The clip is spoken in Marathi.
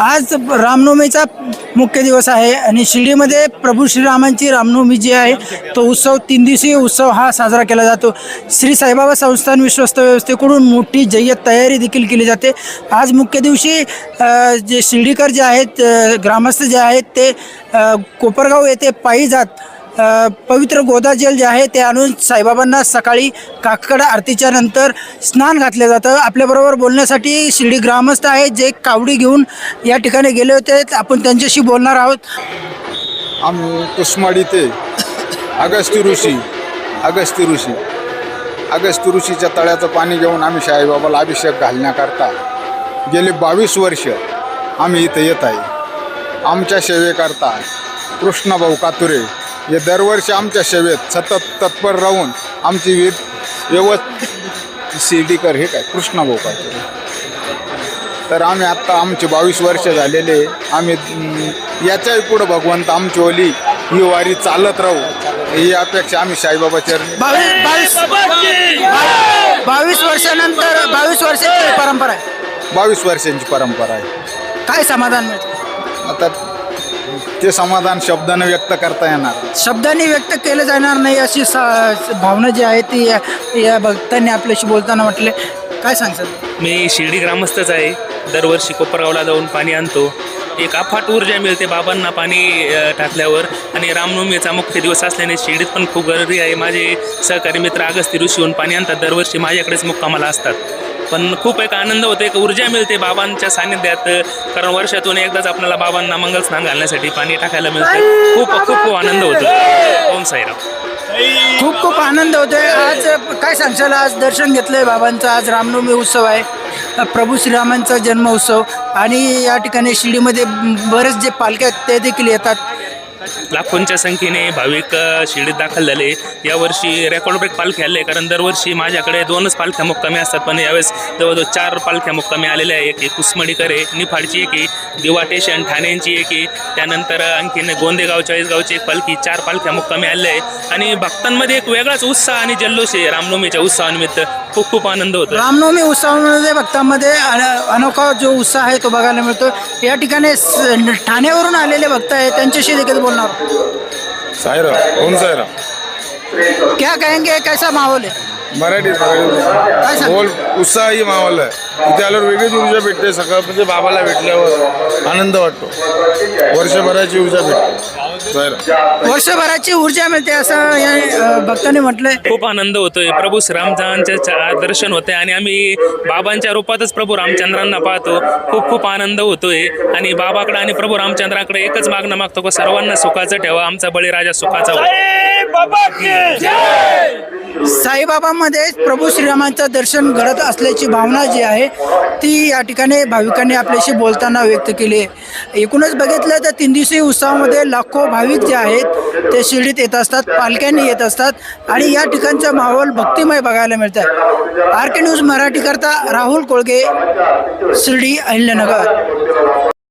आज रामनवमीचा मुख्य दिवस आहे आणि शिर्डीमध्ये प्रभू श्रीरामांची रामनवमी जी आहे तो उत्सव तीन दिवसीय उत्सव हा साजरा केला जातो. श्री साईबाबा संस्थान विश्वस्त व्यवस्थेकडून मोठी जय्यत तयारी देखील केली जाते. आज मुख्य दिवशी जे शिर्डीकर जे आहेत ग्रामस्थ जे आहेत ते कोपरगाव येथे पायी जात पवित्र गोदा जल जे आहे ते आणून साईबाबांना सकाळी काकड आरतीच्या नंतर स्नान घातलं जातं. आपल्याबरोबर बोलण्यासाठी शिर्डी ग्रामस्थ आहेत जे कावडी घेऊन या ठिकाणी गेले होते. आपण त्यांच्याशी बोलणार आहोत. आम्ही कुसमाडी ते अगस्ती ऋषी अगस्ती ऋषी अगस्ती ऋषीच्या तळ्याचं पाणी घेऊन आम्ही साईबाबाला अभिषेक घालण्याकरता गेले बावीस वर्ष आम्ही इथं येत आहे. आमच्या सेवेकरता कृष्णभाऊ कातुरे हे दरवर्षी आमच्या सेवेत सतत तत्पर राहून आमची विध व्यवस्थित शिर्डीकर हे काय कृष्णभाऊ कातुरे तर आम्ही आत्ता आमचे बावीस वर्ष झालेले आम्ही याच्याही पुढं भगवंत आमची ओली ही वारी चालत राहू ही अपेक्षा आम्ही साईबाबाच्या बावीस बावीस बावीस वर्षानंतर बावीस वर्षाची परंपरा आहे. बावीस वर्षांची परंपरा आहे. काय समाधान मिळतं? आता ते समाधान शब्दानं व्यक्त करता येणार. शब्दांनी व्यक्त केलं जाणार नाही अशी सा- भावना जी आहे ती या- या भक्तांनी आपल्याशी बोलताना म्हटले. काय सांगतात मी शिर्डी ग्रामस्थच आहे. दरवर्षी कोपरगावला जाऊन पाणी आणतो. एक अफाट ऊर्जा मिळते बाबांना पाणी अ, टाकल्यावर. आणि रामनवमीचा मुख्य दिवस असल्याने शिर्डीत पण खूप गर्दी आहे. माझे सहकारी मित्र अगस्ती ऋषी येऊन पाणी आणतात. दरवर्षी माझ्याकडेच मुक्कामाला असतात. पण खूप एक आनंद होतो एक ऊर्जा मिळते बाबांच्या सानिध्यात कारण वर्षातून एकदाच आपल्याला बाबांना मंगल स्नान घालण्यासाठी पाणी टाकायला मिळतं. खूप खूप खूप आनंद होतो. ओम साईराम. खूप खूप आनंद होतोय आज काय सांगशाल? आज दर्शन घेतलंय बाबांचं. आज रामनवमी उत्सव आहे. प्रभू श्रीरामांचा जन्म उत्सव. आणि या ठिकाणी शिर्डीमध्ये बरेच जे पालख्या आहेत ते देखील येतात. लाखोंच्या संख्येने भाविक शिर्डीत दाखल झाले. यावर्षी रेकॉर्ड ब्रेक पालख्या आले कारण दरवर्षी माझ्याकडे दोनच पालख्या मुक्कामी असतात. पण यावेळेस जवळजवळ चार पालख्या मुक्कामी आलेल्या आहे एक आहे कुसमडीकर आहे निफाडची एक आहे दिवाटेशन ठाण्यांची एक आहे. त्यानंतर आणखीन गोंदेगाव चाळीसगावची एक पालखी चार पालख्या मुक्कामी आलेल्या आहे आणि भक्तांमध्ये एक वेगळाच उत्साह आणि जल्लोष आहे. रामनवमीच्या उत्सवानिमित्त खूप खूप आनंद होतो रामनवमी उत्सवामध्ये भक्तांमध्ये अन- अनोखा जो उत्साह आहे तो बघायला मिळतो या ठिकाणी ठाण्यावरून आलेले भक्त आहेत. त्यांच्याशी देखील बोलणार ओम साईराम. क्या कहेंगे? कैसा माहोल है? मराठी काय मराठी सांग बोल उत्साही माहोल आहे. इथे आल्यावर वेगळीच ऊर्जा भेटते. सकाळ म्हणजे बाबाला भेटल्यावर आनंद वाटतो. वर्षभराची ऊर्जा भेटते. वर्षभराची ऊर्जा मिळते असं या भक्तांनी म्हटलंय. खूप आनंद होतोय. प्रभू श्रीरामचंद्रांचे दर्शन होते आणि आम्ही बाबांच्या रूपातच प्रभू रामचंद्रांना पाहतो. खूप खूप आनंद होतोय. आणि बाबाकडे आणि प्रभू रामचंद्राकडे एकच मागणं मागतो की सर्वांना सुखाचं ठेवा. आमचा बळीराजा सुखाचा हो साईबाबामध्ये प्रभू श्रीरामांचं दर्शन घडत असल्याची भावना जी आहे ती या ठिकाणी भाविकांनी आपल्याशी बोलताना व्यक्त केली आहे. एकूणच बघितलं तर तीन दिवसीय उत्सवामध्ये लाखो भाविक जे आहेत ते शिर्डीत येत असतात पालख्यांनी येत असतात आणि या ठिकाणचा माहोल भक्तिमय बघायला मिळत आहे आर के न्यूज मराठीकरता राहुल कोळगे शिर्डी अहिल्यानगर.